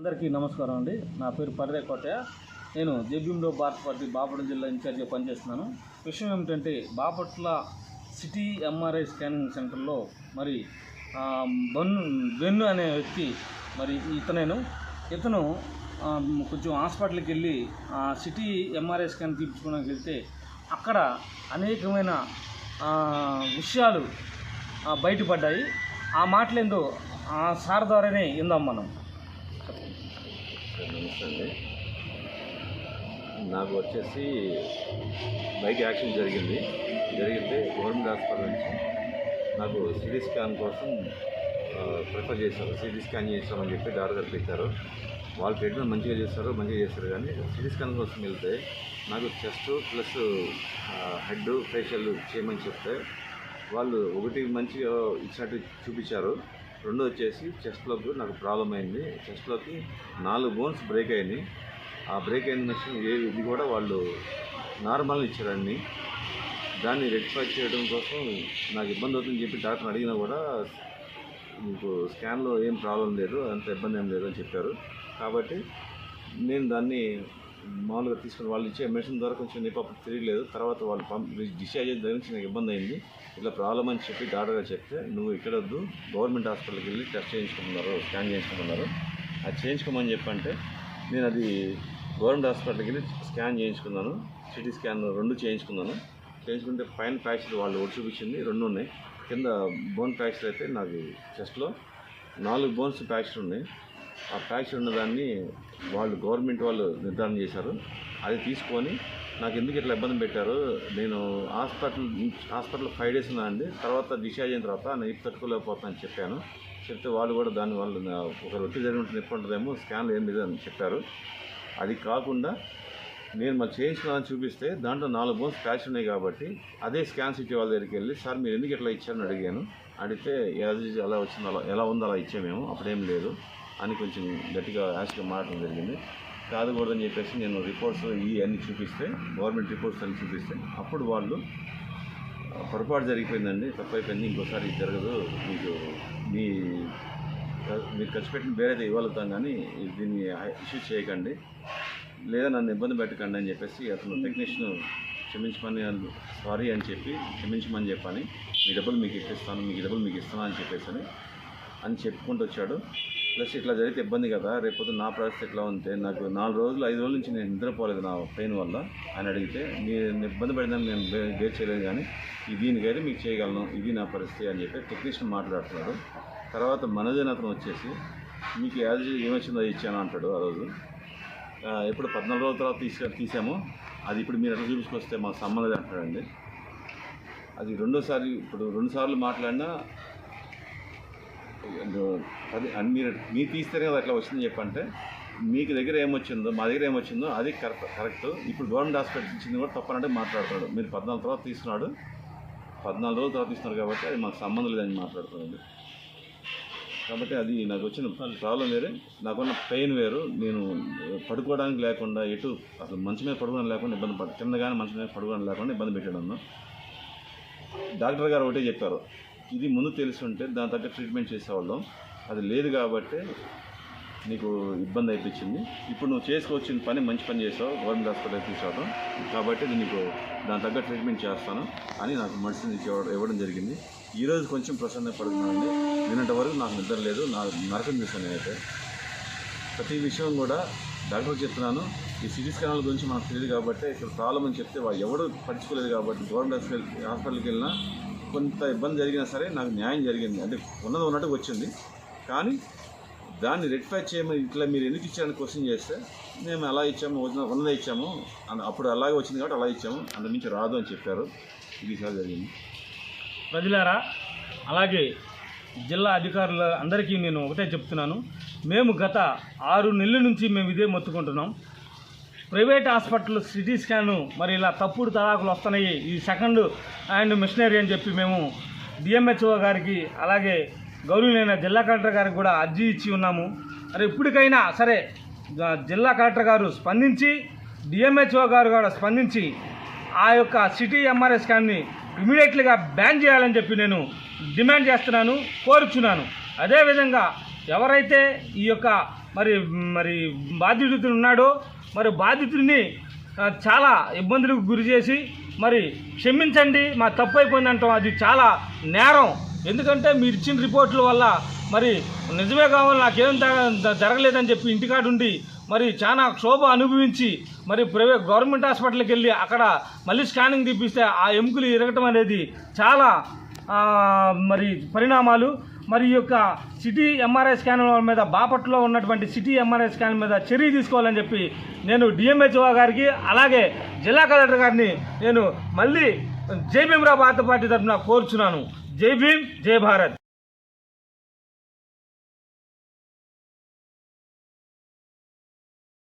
అందరికీ నమస్కారం అండి. నా పేరు పర్రే కోటయ్య. నేను జేబీఎంలో భారత పార్టీ బాపట్ల జిల్లా ఇన్ఛార్జిగా పనిచేస్తున్నాను. విషయం ఏమిటంటే బాపట్ల సిటీ ఎంఆర్ఐ స్కానింగ్ సెంటర్లో మరి బన్ బన్ను బెన్ను అనే వ్యక్తి మరి ఇతనేను. ఇతను కొంచెం హాస్పిటల్కి వెళ్ళి సిటీ ఎంఆర్ఐ స్కాన్ తీర్చుకోవడానికి వెళ్తే అక్కడ అనేకమైన విషయాలు బయటపడ్డాయి. ఆ మాటలేందో ఆ సార్ ద్వారానే ఇందాం మనం. నమస్తే అండి నాకు వచ్చేసి బైక్ యాక్సిడెంట్ జరిగింది. జరిగితే గవర్నమెంట్ హాస్పిటల్ నుంచి నాకు సిటీ స్కాన్ కోసం ప్రిఫర్ చేశారు. సిటీ స్కాన్ చేస్తామని చెప్పి డాక్టర్ గారు పెట్టారు వాళ్ళు ట్రీట్మెంట్ మంచిగా చేస్తారు మంచిగా చేస్తారు కానీ సిటీ స్కాన్ కోసం వెళ్తే నాకు చెస్ట్ ప్లస్ హెడ్ ఫేషియల్ చేయమని చెప్తే వాళ్ళు ఒకటి మంచిగా ఇచ్చినట్టు చూపించారు. రెండు వచ్చేసి చెస్ట్లోకి నాకు ప్రాబ్లం అయింది. చెస్ట్లోకి నాలుగు బోన్స్ బ్రేక్ అయినాయి. ఆ బ్రేక్ అయిన మిషన్ ఏ ఇది కూడా వాళ్ళు నార్మల్ ఇచ్చారండి దాన్ని రెక్టిఫై చేయడం కోసం నాకు ఇబ్బంది అవుతుందని చెప్పి డాక్టర్ అడిగినా కూడా మీకు స్కాన్లో ఏం ప్రాబ్లం లేదు అంత ఇబ్బంది ఏం లేదు అని చెప్పారు. కాబట్టి నేను దాన్ని మామూలుగా తీసుకుని వాళ్ళు ఇచ్చే మెషిన్ ద్వారా కొంచెం నిపప్పు తెలియలేదు. తర్వాత వాళ్ళు పంప్ డిశ్చార్జ్ అయిన దగ్గర నుంచి నాకు ఇబ్బంది అయింది. ఇట్లా ప్రాబ్లం అని చెప్పి డాక్టర్గా చెప్తే నువ్వు ఇక్కడ వద్దు గవర్నమెంట్ హాస్పిటల్కి వెళ్ళి టెస్ట్ చేయించుకున్నారు స్కాన్ చేయించుకున్నారు అది చేయించుకోమని చెప్పంటే నేను అది గవర్నమెంట్ హాస్పిటల్కి వెళ్ళి స్కాన్ చేయించుకున్నాను. సిటీ స్కాన్ రెండు చేయించుకున్నాను. చేయించుకుంటే పైన ఫ్రాక్చర్ వాళ్ళు ఒకటి చూపించింది రెండు ఉన్నాయి. కింద బోన్ ఫ్రాక్చర్ అయితే నాకు చెస్ట్లో. నాలుగు బోన్స్ ఫ్రాక్చర్ ఉన్నాయి. ఆ ఫ్రాక్చర్ ఉన్నదాన్ని వాళ్ళు గవర్నమెంట్ వాళ్ళు నిర్ధారణ చేశారు. అది తీసుకొని నాకు ఎందుకు ఇట్లా ఇబ్బంది పెట్టారు? నేను హాస్పిటల్ హాస్పిటల్ ఫైవ్ డేస్ ఉన్నా అండి. తర్వాత డిశ్చార్జ్ అయిన తర్వాత నేను ఇప్పు తట్టుకోలేకపోతానని చెప్పాను. చెప్తే వాళ్ళు కూడా దాని వాళ్ళు ఒక రొట్టి జరిగినట్టు ఉంటుంది ఉంటుందేమో స్కాన్లు ఏం లేదు అని చెప్పారు. అది కాకుండా నేను మళ్ళీ చేయించుకున్నాను చూపిస్తే దాంట్లో నాలుగు బోన్స్ ప్యాచ్ ఉన్నాయి కాబట్టి అదే స్కాన్ సిటీ వాళ్ళ దగ్గరికి వెళ్ళి సార్ మీరు ఎందుకు ఇట్లా ఇచ్చారని అడిగాను. అడిగితే యాజ్ వచ్చిందో అలా వచ్చింది అలా ఎలా ఉందో అలా ఇచ్చామేమో అప్పుడేం లేదు. అని కొంచెం గట్టిగా యాష్గా మాట్లాడడం జరిగింది. కాదుకూడదని చెప్పేసి నేను రిపోర్ట్స్ ఈ అన్ని చూపిస్తే గవర్నమెంట్ రిపోర్ట్స్ అన్ని చూపిస్తే అప్పుడు వాళ్ళు "ఆ, పొరపాటు జరిగిపోయిందండి. తప్పైపోయింది. ఇంకోసారి జరగదు. మీకు మీ మీరు ఖర్చు పెట్టిన వేరేది ఇవ్వగలుగుతాం కానీ దీన్ని ఇష్యూ చేయకండి. లేదా నన్ను ఇబ్బంది పెట్టకండి అని చెప్పేసి అతను టెక్నీషియన్ క్షమించమని సారీ అని చెప్పి క్షమించమని చెప్పని మీ డబ్బులు మీకు ఇప్పిస్తాను. మీకు డబ్బులు మీకు ఇస్తాను అని చెప్పేసి అని అని చెప్పుకుంటూ వచ్చాడు. ప్లస్ ఇట్లా జరిగితే ఇబ్బంది కదా రేపు నా పరిస్థితి ఎట్లా ఉంటే నాకు నాలుగు రోజులు ఐదు రోజుల నుంచి నేను నిద్రపోలేదు నా పెయిన్ వల్ల. ఆయన అడిగితే మీరు ఇబ్బంది పడిందని నేను గేట్ చేయలేదు కానీ దీనికైతే మీకు చేయగలను ఇది నా పరిస్థితి అని చెప్పి టెక్నీషియన్ మాట్లాడుతున్నాడు. తర్వాత మనదేన అతను వచ్చేసి మీకు యాజ్ ఏమొచ్చిందో ఇచ్చాను అంటాడు ఆ రోజు. ఎప్పుడు పద్నాలుగు రోజుల తర్వాత తీసా తీసాము. అది ఇప్పుడు మీరు ఎట్లా చూపించుకొస్తే మాకు సంబంధం అంటాడండి. అది రెండోసారి ఇప్పుడు రెండుసార్లు మాట్లాడినా అది అని మీరు మీరు తీస్తేనే కదా అట్లా వచ్చిందని చెప్పంటే మీకు దగ్గర ఏమొచ్చిందో మా దగ్గర ఏమొచ్చిందో అది కరెక్ట్ కరెక్ట్. ఇప్పుడు గవర్నమెంట్ హాస్పిటల్ ఇచ్చింది కూడా తప్పనంటే మాట్లాడుతున్నాడు మీరు పద్నాలుగు తర్వాత తీసుకున్నాడు. పద్నాలుగు రోజుల తర్వాత తీసుకున్నారు కాబట్టి అది మాకు సంబంధం లేదని మాట్లాడుతున్నాడు. కాబట్టి అది నాకు వచ్చిన ప్రాబ్లం వేరే. నాకున్న పెయిన్ వేరు. నేను పడుకోవడానికి లేకుండా ఎటు అసలు మంచి మీద పడుకోవడానికి లేకుండా ఇబ్బంది పడ కింద కానీ మంచి మీద పడుకోవడానికి లేకుండా ఇబ్బంది పెట్టాడు డాక్టర్ గారు ఒకటే చెప్పారు. ఇది ముందు తెలిసి ఉంటే దాని తగ్గ ట్రీట్మెంట్ చేసేవాళ్ళం. అది లేదు కాబట్టి నీకు ఇబ్బంది అయిపించింది ఇప్పుడు నువ్వు చేసుకొచ్చిన పని మంచి పని చేసావు గవర్నమెంట్ హాస్పిటల్ తీసుకురావడం. కాబట్టి నేను నీకు దాని తగ్గ ట్రీట్మెంట్ చేస్తాను అని నాకు మెడిసిన్ ఇవ్వడం ఇవ్వడం జరిగింది. ఈరోజు కొంచెం ప్రసన్న పడుతున్నానండి. నిన్నటి వరకు నాకు నిద్ర లేదు. నా నరకం చూసాను నేనైతే. ప్రతి విషయం కూడా డాక్టర్ చెప్తున్నాను. ఈ సిటీ స్కానాల గురించి మనకు తెలియదు కాబట్టి ఇక్కడ ప్రాబ్లం అని చెప్తే వాళ్ళు ఎవరు పట్టించుకోలేదు కాబట్టి గవర్నమెంట్ హాస్పిటల్ హాస్పిటల్కి వెళ్ళినా కొంత ఇబ్బంది జరిగినా సరే నాకు న్యాయం జరిగింది. అంటే ఉన్నది ఉన్నట్టు వచ్చింది. కానీ దాన్ని రెక్టిఫై చేయమని ఇట్లా మీరు ఎందుకు ఇచ్చారని క్వశ్చన్ చేస్తే మేము అలా ఇచ్చాము ఉన్న- ఉన్నదే ఇచ్చాము. అప్పుడు అలాగే వచ్చింది కాబట్టి అలా ఇచ్చాము. అంతమించి రాదు అని చెప్పారు. ఇది సార్ జరిగింది. ప్రజలారా అలాగే జిల్లా అధికారుల అందరికీ నేను ఒకటే చెప్తున్నాను. మేము గత ఆరు నెలల నుంచి మేము ఇదే మొత్తుకుంటున్నాం. ప్రైవేట్ హాస్పిటల్ సిటీ స్కాను మరి ఇలా తప్పుడు తడాకులు వస్తున్నాయి. ఈ సెకండ్ అండ్ మిషనరీ అని చెప్పి మేము డిఎంహెచ్ఓ గారికి అలాగే గౌరవులైన జిల్లా కలెక్టర్ గారికి కూడా అర్జీ ఇచ్చి ఉన్నాము. మరి ఇప్పటికైనా సరే జిల్లా కలెక్టర్ గారు స్పందించి డిఎంహెచ్ఓ గారు కూడా స్పందించి ఆ యొక్క సిటీ ఎంఆర్ఎస్ స్కాన్ని ఇమీడియట్లీగా బ్యాన్ చేయాలని చెప్పి నేను డిమాండ్ చేస్తున్నాను కోరుచున్నాను. అదేవిధంగా ఎవరైతే ఈ యొక్క మరి మరి బాధితుడు ఉన్నాడో. మరి బాధితుడిని చాలా ఇబ్బందులకు గురి చేసి మరి క్షమించండి మా తప్పు అయిపోయిందంటాం అది చాలా నేరం. ఎందుకంటే మీరు ఇచ్చిన రిపోర్ట్ల వల్ల మరి నిజమే కావాలి నాకేం జరగలేదని చెప్పి ఇంటికాడుండి మరి చాలా క్షోభ అనుభవించి మరి ప్రైవేట్ గవర్నమెంట్ హాస్పిటల్కి వెళ్ళి అక్కడ మళ్ళీ స్కానింగ్ తీపిస్తే ఆ ఎముకలు ఇరగటం అనేది చాలా మరి పరిణామాలు మరి ఈ యొక్క సిటీ ఎంఆర్ఐ స్కాన్ మీద బాపట్లో ఉన్నటువంటి సిటీ ఎంఆర్ఐ స్కాన్ మీద చర్య తీసుకోవాలని చెప్పి నేను డిఎంహెచ్ఓ గారికి అలాగే జిల్లా కలెక్టర్ గారిని నేను మళ్ళీ జై భీమరావు భారత పార్టీ తరఫున కోరుచున్నాను. జై భీమ్ జై భారత్.